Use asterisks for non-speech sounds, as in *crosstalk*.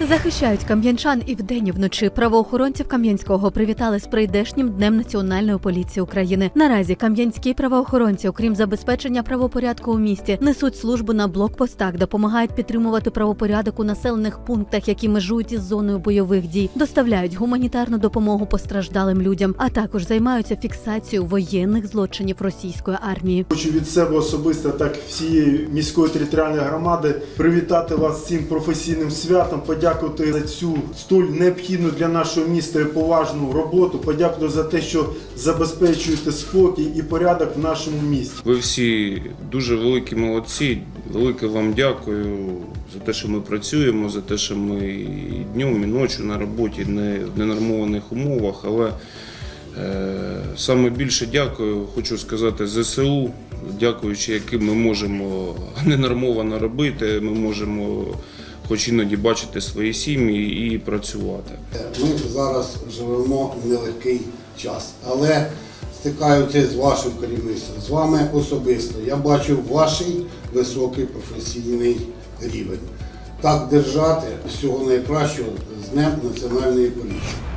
Захищають кам'янчан і вдень, і вночі. Правоохоронців Кам'янського привітали з прийдешнім днем Національної поліції України. Наразі кам'янські правоохоронці, окрім забезпечення правопорядку у місті, несуть службу на блокпостах, допомагають підтримувати правопорядок у населених пунктах, які межують із зоною бойових дій, доставляють гуманітарну допомогу постраждалим людям, а також займаються фіксацією воєнних злочинів російської армії. Хочу від себе особисто, так всієї міської територіальної громади, привітати вас з цим професійним святом, подякувати за цю столь необхідну для нашого міста і поважну роботу. Подякувати за те, що забезпечуєте спокій і порядок в нашому місті. Ви всі дуже великі молодці. Велике вам дякую за те, що ми працюємо, за те, що ми і днем, і ночі на роботі, не в ненормованих умовах. Але е, саме більше дякую, хочу сказати, ЗСУ, дякуючи яким ми можемо *laughs* ненормовано робити, ми можемо хоч іноді бачити свої сім'ї і працювати. Ми зараз живемо в нелегкий час, але стикаючись з вашим керівництвом, з вами особисто, я бачу ваш високий професійний рівень. Так держати всього найкращого з Днем Національної поліції.